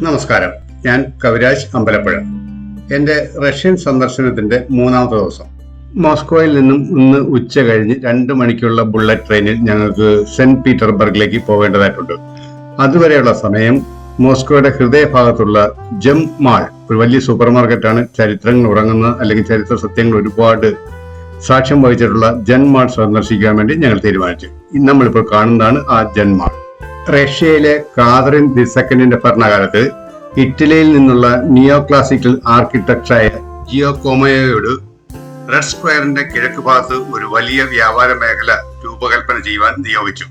നമസ്കാരം. ഞാൻ കവിരാജ് അമ്പലപ്പുഴ. എന്റെ റഷ്യൻ സന്ദർശനത്തിന്റെ മൂന്നാമത്തെ ദിവസം. മോസ്കോയിൽ നിന്നും ഇന്ന് ഉച്ച കഴിഞ്ഞ് രണ്ട് മണിക്കുള്ള ബുള്ളറ്റ് ട്രെയിനിൽ ഞങ്ങൾക്ക് സെന്റ് പീറ്റർബർഗിലേക്ക് പോകേണ്ടതായിട്ടുണ്ട്. അതുവരെയുള്ള സമയം മോസ്കോയുടെ ഹൃദയഭാഗത്തുള്ള ജം മാൾ ഒരു വലിയ സൂപ്പർ മാർക്കറ്റാണ് ചരിത്രങ്ങൾ ഉറങ്ങുന്ന അല്ലെങ്കിൽ ചരിത്ര സത്യങ്ങൾ ഒരുപാട് സാക്ഷ്യം വഹിച്ചിട്ടുള്ള ജന്മാൾ മാൾ സന്ദർശിക്കാൻ വേണ്ടി ഞങ്ങൾ തീരുമാനിച്ചു. നമ്മളിപ്പോൾ കാണുന്നതാണ് ആ ജന്മാൾ മാൾ. റഷ്യയിലെ കാതറിൻ ദി സെക്കൻഡിന്റെ ഭരണകാലത്ത് ഇറ്റലിയിൽ നിന്നുള്ള നിയോ ക്ലാസിക്കൽ ആർക്കിടെക്ചറായ ജിയോ കോമയോയോട് റെഡ് സ്ക്വയറിന്റെ കിഴക്ക് ഭാഗത്ത് ഒരു വലിയ വ്യാപാര മേഖല രൂപകൽപ്പന ചെയ്യുവാൻ നിയോഗിച്ചു.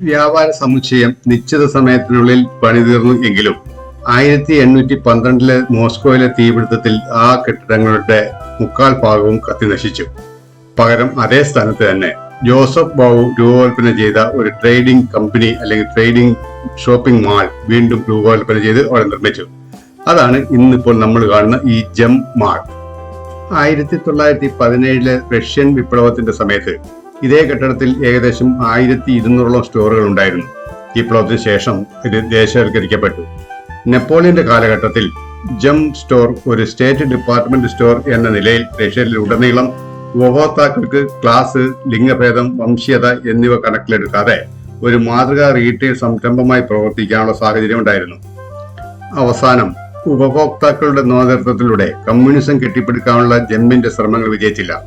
വ്യാപാര സമുച്ചയം നിശ്ചിത സമയത്തിനുള്ളിൽ പണിതീർന്നു എങ്കിലും ആയിരത്തി എണ്ണൂറ്റി പന്ത്രണ്ടിലെ മോസ്കോയിലെ തീപിടുത്തത്തിൽ ആ കെട്ടിടങ്ങളുടെ മുക്കാൽ ഭാഗവും കത്തിനശിച്ചു. പകരം അതേ സ്ഥാനത്ത് തന്നെ ജോസഫ് ബാബു രൂപകൽപ്പന ചെയ്ത ഒരു ട്രേഡിംഗ് കമ്പനി അല്ലെങ്കിൽ ട്രേഡിംഗ് ഷോപ്പിംഗ് മാൾ വീണ്ടും രൂപകൽപ്പന ചെയ്ത് അവിടെ നിർമ്മിച്ചു. അതാണ് ഇന്നിപ്പോൾ നമ്മൾ കാണുന്ന ഈ ജം മാൾ ആയിരത്തി തൊള്ളായിരത്തി പതിനേഴിലെ റഷ്യൻ വിപ്ലവത്തിന്റെ സമയത്ത് ഇതേ കെട്ടിടത്തിൽ ഏകദേശം ആയിരത്തി ഇരുന്നൂറോളം സ്റ്റോറുകൾ ഉണ്ടായിരുന്നു. വിപ്ലവത്തിന് ശേഷം ഇത് ദേശവൽക്കരിക്കപ്പെട്ടു. നെപ്പോളിയന്റെ കാലഘട്ടത്തിൽ ജം സ്റ്റോർ ഒരു സ്റ്റേറ്റ് ഡിപ്പാർട്ട്മെന്റ് സ്റ്റോർ എന്ന നിലയിൽ റഷ്യയിൽ ഉടനീളം ഉപഭോക്താക്കൾക്ക് ക്ലാസ് ലിംഗഭേദം വംശീയത എന്നിവ കണക്കിലെടുക്കാതെ ഒരു മാതൃക റീറ്റെയിൽ സംരംഭമായി പ്രവർത്തിക്കാനുള്ള സാഹചര്യം ഉണ്ടായിരുന്നു. അവസാനം ഉപഭോക്താക്കളുടെ നേതൃത്വത്തിലൂടെ കമ്മ്യൂണിസം കെട്ടിപ്പടുക്കാനുള്ള ജമ്മിന്റെ ശ്രമങ്ങൾ വിജയിച്ചില്ല.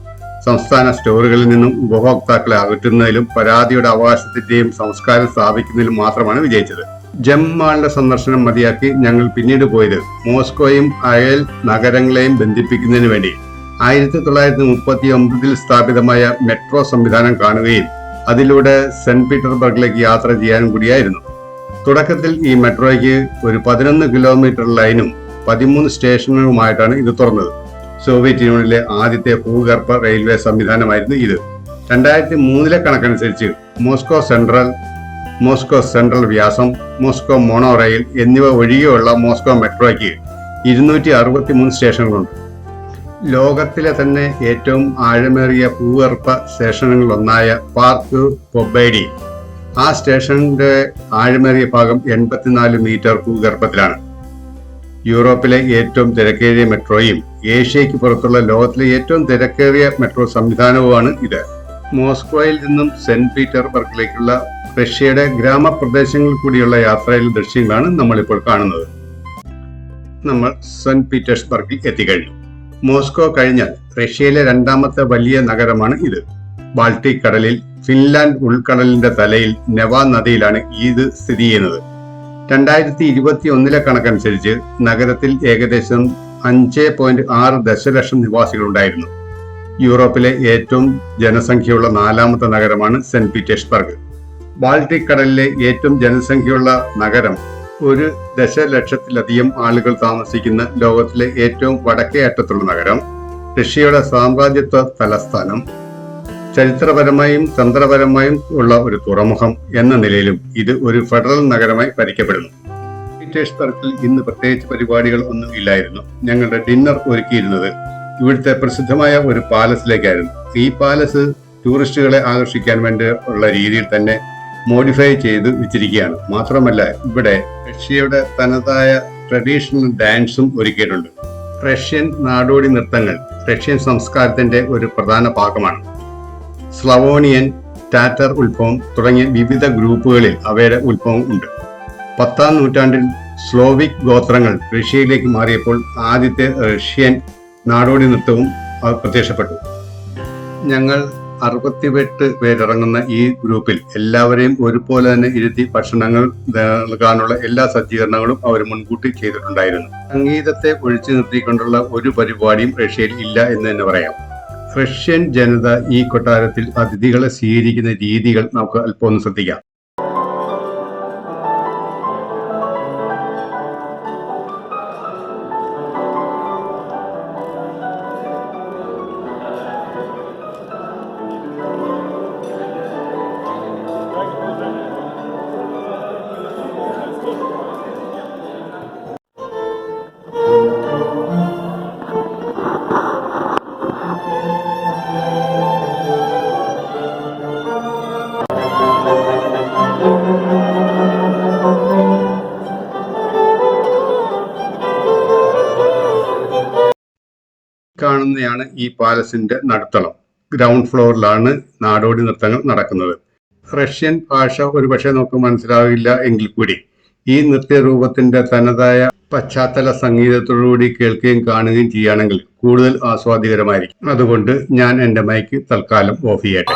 സംസ്ഥാന സ്റ്റോറുകളിൽ നിന്നും ഉപഭോക്താക്കളെ അകറ്റുന്നതിലും പരാതിയുടെ അവകാശത്തിന്റെയും സംസ്കാരം സ്ഥാപിക്കുന്നതിലും മാത്രമാണ് വിജയിച്ചത്. ജമ്മാളിന്റെ സന്ദർശനം മതിയാക്കി ഞങ്ങൾ പിന്നീട് പോയത് മോസ്കോയും അയൽ നഗരങ്ങളെയും ബന്ധിപ്പിക്കുന്നതിന് വേണ്ടി. ആയിരത്തി തൊള്ളായിരത്തി മുപ്പത്തി ഒമ്പതിൽ സ്ഥാപിതമായ മെട്രോ സംവിധാനം കാണുകയും അതിലൂടെ സെന്റ് പീറ്റർബർഗിലേക്ക് യാത്ര ചെയ്യാനും കൂടിയായിരുന്നു. തുടക്കത്തിൽ ഈ മെട്രോയ്ക്ക് ഒരു പതിനൊന്ന് കിലോമീറ്റർ ലൈനും പതിമൂന്ന് സ്റ്റേഷനുകളുമായിട്ടാണ് ഇത് തുറന്നത്. സോവിയറ്റ് യൂണിയനിലെ ആദ്യത്തെ ഭൂഗർഭ റെയിൽവേ സംവിധാനമായിരുന്നു ഇത്. രണ്ടായിരത്തി മൂന്നിലെ കണക്കനുസരിച്ച് മോസ്കോ സെൻട്രൽ മോസ്കോ സെൻട്രൽ വ്യാസം മോസ്കോ മോണോ റെയിൽ എന്നിവ ഒഴികെയുള്ള മോസ്കോ മെട്രോയ്ക്ക് ഇരുന്നൂറ്റി അറുപത്തി മൂന്ന് സ്റ്റേഷനുകളുണ്ട്. ലോകത്തിലെ തന്നെ ഏറ്റവും ആഴമേറിയ ഭൂഗർഭ സ്റ്റേഷനുകളിലൊന്നായ പാർക്ക് പൊബൈഡി. ആ സ്റ്റേഷന്റെ ആഴമേറിയ ഭാഗം എൺപത്തിനാല് മീറ്റർ ഭൂഗർഭത്തിലാണ്. യൂറോപ്പിലെ ഏറ്റവും തിരക്കേറിയ മെട്രോയും ഏഷ്യയ്ക്ക് പുറത്തുള്ള ലോകത്തിലെ ഏറ്റവും തിരക്കേറിയ മെട്രോ സംവിധാനവുമാണ് ഇത്. മോസ്കോയിൽ നിന്നും സെന്റ് പീറ്റർബർഗിലേക്കുള്ള റഷ്യയുടെ ഗ്രാമപ്രദേശങ്ങളിൽ കൂടിയുള്ള യാത്രയിലെ ദൃശ്യങ്ങളാണ് നമ്മളിപ്പോൾ കാണുന്നത്. നമ്മൾ സെന്റ് പീറ്റേഴ്സ്ബർഗിൽ എത്തിക്കഴിഞ്ഞു. മോസ്കോ കഴിഞ്ഞാൽ റഷ്യയിലെ രണ്ടാമത്തെ വലിയ നഗരമാണ് ഇത്. ബാൾട്ടിക് കടലിൽ ഫിൻലാൻഡ് ഉൾക്കടലിന്റെ തലയിൽ നെവാ നദിയിലാണ് ഇത് സ്ഥിതി ചെയ്യുന്നത്. രണ്ടായിരത്തി ഇരുപത്തി ഒന്നിലെ കണക്കനുസരിച്ച് നഗരത്തിൽ ഏകദേശം അഞ്ച് പോയിന്റ് ആറ് ദശലക്ഷം നിവാസികളുണ്ടായിരുന്നു. യൂറോപ്പിലെ ഏറ്റവും ജനസംഖ്യയുള്ള നാലാമത്തെ നഗരമാണ് സെന്റ് പീറ്റേഴ്സ്ബർഗ്. ബാൾട്ടിക് കടലിലെ ഏറ്റവും ജനസംഖ്യയുള്ള നഗരം ഒരു ദശലക്ഷത്തിലധികം ആളുകൾ താമസിക്കുന്ന ലോകത്തിലെ ഏറ്റവും വടക്കേ അറ്റത്തുള്ള നഗരം റഷ്യയുടെ സാമ്രാജ്യത്വ തലസ്ഥാനം ചരിത്രപരമായും തന്ത്രപരമായും ഉള്ള ഒരു തുറമുഖം എന്ന നിലയിലും ഇത് ഒരു ഫെഡറൽ നഗരമായി ഭരിക്കപ്പെടുന്നു. പീറ്റേഴ്സ്ബർഗിൽ ഇന്ന് പ്രത്യേകിച്ച് പരിപാടികൾ ഒന്നും ഇല്ലായിരുന്നു. ഞങ്ങളുടെ ഡിന്നർ ഒരുക്കിയിരുന്നത് ഇവിടുത്തെ പ്രസിദ്ധമായ ഒരു പാലസിലേക്കായിരുന്നു. ഈ പാലസ് ടൂറിസ്റ്റുകളെ ആകർഷിക്കാൻ വേണ്ടി ഉള്ള രീതിയിൽ തന്നെ മോഡിഫൈ ചെയ്ത് വെച്ചിരിക്കുകയാണ്. മാത്രമല്ല ഇവിടെ റഷ്യയുടെ തനതായ ട്രഡീഷണൽ ഡാൻസും ഒരുക്കിയിട്ടുണ്ട്. റഷ്യൻ നാടോടി നൃത്തങ്ങൾ റഷ്യൻ സംസ്കാരത്തിന്റെ ഒരു പ്രധാന ഭാഗമാണ്. സ്ലവോണിയൻ ടാറ്റർ ഉത്ഭവം തുടങ്ങിയ വിവിധ ഗ്രൂപ്പുകളിൽ അവയുടെ ഉത്ഭവം ഉണ്ട്. പത്താം നൂറ്റാണ്ടിൽ സ്ലോവിക് ഗോത്രങ്ങൾ റഷ്യയിലേക്ക് മാറിയപ്പോൾ ആദ്യത്തെ റഷ്യൻ നാടോടി നൃത്തവും പ്രത്യക്ഷപ്പെട്ടു. ഞങ്ങൾ അറുപത്തിയെട്ട് പേരടങ്ങുന്ന ഈ ഗ്രൂപ്പിൽ എല്ലാവരെയും ഒരുപോലെ തന്നെ ഇരുത്തി ഭക്ഷണങ്ങൾ നൽകാനുള്ള എല്ലാ സജ്ജീകരണങ്ങളും അവർ മുൻകൂട്ടി ചെയ്തിട്ടുണ്ടായിരുന്നു. സംഗീതത്തെ ഒഴിച്ചു നിർത്തിക്കൊണ്ടുള്ള ഒരു പരിപാടിയും റഷ്യയിൽ ഇല്ല എന്ന് തന്നെ പറയാം. റഷ്യൻ ജനത ഈ കൊട്ടാരത്തിൽ അതിഥികളെ സ്വീകരിക്കുന്ന രീതികൾ നമുക്ക് അല്പം ഒന്ന് ശ്രദ്ധിക്കാം. ഈ പാലസിന്റെ നടുത്തളം. ഗ്രൗണ്ട് ഫ്ലോറിലാണ് നാടോടി നൃത്തങ്ങൾ നടക്കുന്നത്. റഷ്യൻ ഭാഷ ഒരുപക്ഷെ നമുക്ക് മനസ്സിലാവില്ല എങ്കിൽ കൂടി. ഈ നൃത്യരൂപത്തിന്റെ തനതായ പശ്ചാത്തല സംഗീതത്തോടുകൂടി കേൾക്കുകയും കാണുകയും ചെയ്യുകയാണെങ്കിൽ കൂടുതൽ ആസ്വാദികരമായിരിക്കും അതുകൊണ്ട് ഞാൻ എന്റെ മൈക്ക് തൽക്കാലം ഓഫ് ചെയ്യട്ടെ.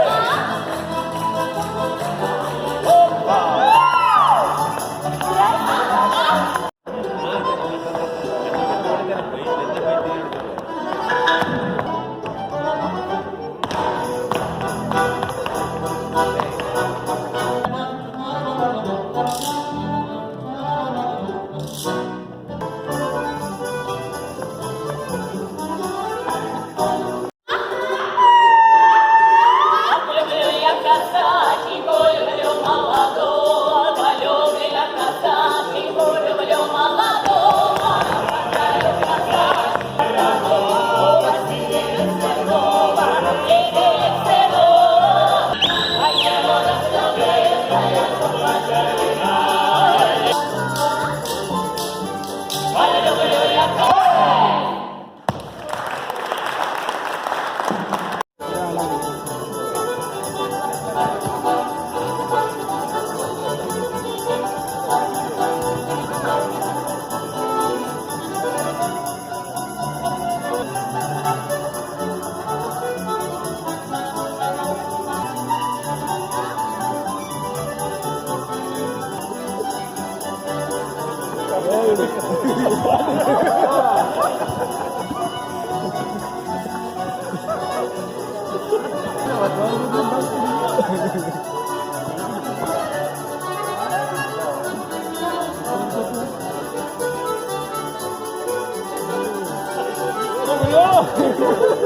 up.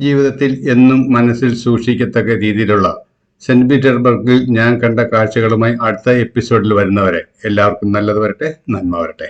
ജീവിതത്തിൽ എന്നും മനസ്സിൽ സൂക്ഷിക്കത്തക്ക രീതിയിലുള്ള സെന്റ് പീറ്റർബർഗിൽ ഞാൻ കണ്ട കാഴ്ചകളുമായി അടുത്ത എപ്പിസോഡിൽ വരുന്നവരെ എല്ലാവർക്കും നല്ലത് വരട്ടെ നന്മ വരട്ടെ.